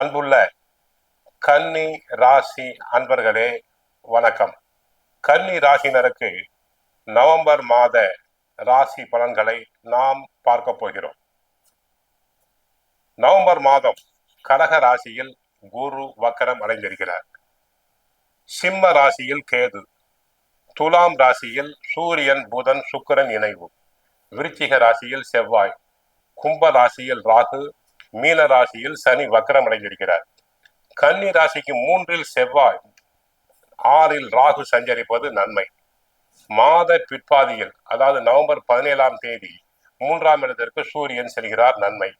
அன்புள்ள கன்னி ராசி அன்பர்களே வணக்கம். கன்னி ராசினருக்கு நவம்பர் மாத ராசி பலன்களை நாம் பார்க்க போகிறோம். நவம்பர் மாதம் கடக ராசியில் குரு வக்கரம் அடைந்திருக்கிறார். சிம்ம ராசியில் கேது துலாம் ராசியில் சூரியன் புதன் சுக்கிரன் இணைவு. விருச்சிக ராசியில் செவ்வாய் கும்ப ராசியில் ராகு மீன ராசியில் சனி வக்கரம் அடைந்திருக்கிறார். கன்னி ராசிக்கு மூன்றில் செவ்வாய் ஆறில் ராகு சஞ்சரிப்பது நன்மை. மாத பிற்பாதியில் அதாவது நவம்பர் பதினேழாம் தேதி மூன்றாம் இடத்திற்கு சூரியன் செல்கிறார் நன்மை.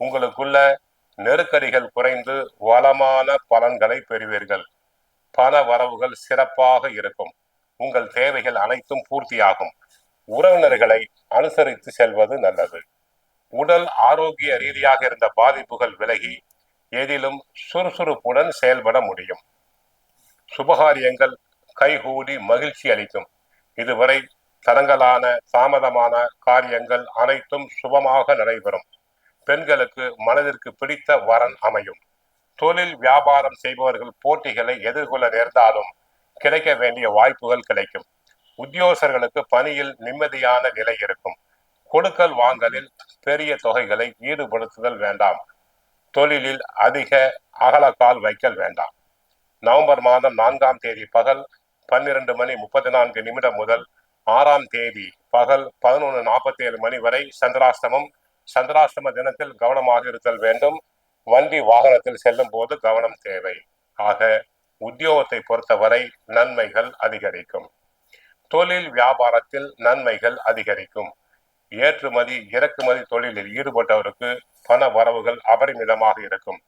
உங்களுக்குள்ள நெருக்கடிகள் குறைந்து வளமான பலன்களை பெறுவீர்கள். பண வரவுகள் சிறப்பாக இருக்கும். உங்கள் தேவைகள் அனைத்தும் பூர்த்தியாகும். உறவினர்களை அனுசரித்து செல்வது நல்லது. உடல் ஆரோக்கிய ரீதியாக இருந்த பாதிப்புகள் விலகி எதிலும் சுறுசுறுப்புடன் செயல்பட முடியும். சுபகாரியங்கள் கைகூடி மகிழ்ச்சி அளிக்கும். இதுவரை தடங்கலான தாமதமான காரியங்கள் அனைத்தும் சுபமாக நடைபெறும். பெண்களுக்கு மனதிற்கு பிடித்த வரன் அமையும். தொழில் வியாபாரம் செய்பவர்கள் போட்டிகளை எதிர்கொள்ள நேர்ந்தாலும் கிடைக்க வேண்டிய வாய்ப்புகள் கிடைக்கும். உத்தியோகர்களுக்கு பணியில் நிம்மதியான நிலை இருக்கும். கொடுக்கல் வாங்கலில் பெரிய தொகைகளை ஈடுபடுத்துதல் வேண்டாம். தொழிலில் அதிக அகலக்கால் வைக்கல் வேண்டாம். நவம்பர் மாதம் நான்காம் தேதி பகல் பன்னிரண்டு மணி முப்பத்தி நான்கு நிமிடம் முதல் ஆறாம் தேதி பகல் பதினொன்று நாற்பத்தி ஏழு மணி வரை சந்திராஷ்டமம். சந்திராஷ்டம தினத்தில் கவனமாக இருத்தல் வேண்டும். வண்டி வாகனத்தில் செல்லும் போது கவனம் தேவை. ஆக உத்தியோகத்தை பொறுத்தவரை நன்மைகள் அதிகரிக்கும். தொழில் வியாபாரத்தில் நன்மைகள் அதிகரிக்கும். ஏற்றுமதி இறக்குமதி தொழிலில் ஈடுபட்டவருக்கு பண வரவுகள் அபரிமிதமாக இருக்கும்.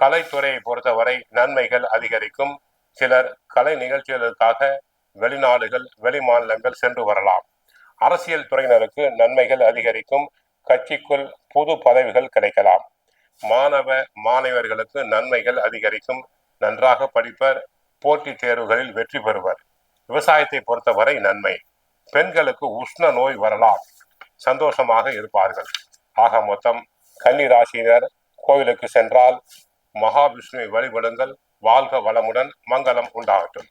கலைத்துறையை பொறுத்தவரை நன்மைகள் அதிகரிக்கும். சிலர் கலை நிகழ்ச்சிகளுக்காக வெளிநாடுகள் வெளிமாநிலங்கள் சென்று வரலாம். அரசியல் துறையினருக்கு நன்மைகள் அதிகரிக்கும். கட்சிக்குள் புது பதவிகள் கிடைக்கலாம். மாணவ மாணவர்களுக்கு நன்மைகள் அதிகரிக்கும். நன்றாக படிப்பர் போட்டித் தேர்வுகளில் வெற்றி பெறுவர். விவசாயத்தை பொறுத்தவரை நன்மை. பெண்களுக்கு உஷ்ண நோய் வரலாம். சந்தோஷமாக இருப்பார்கள். ஆக மொத்தம் கன்னி ராசியினர் கோவிலுக்கு சென்றால் மகாவிஷ்ணுவை வழிபடுங்கள். வாழ்க வளமுடன் மங்களம் உண்டாகட்டும்.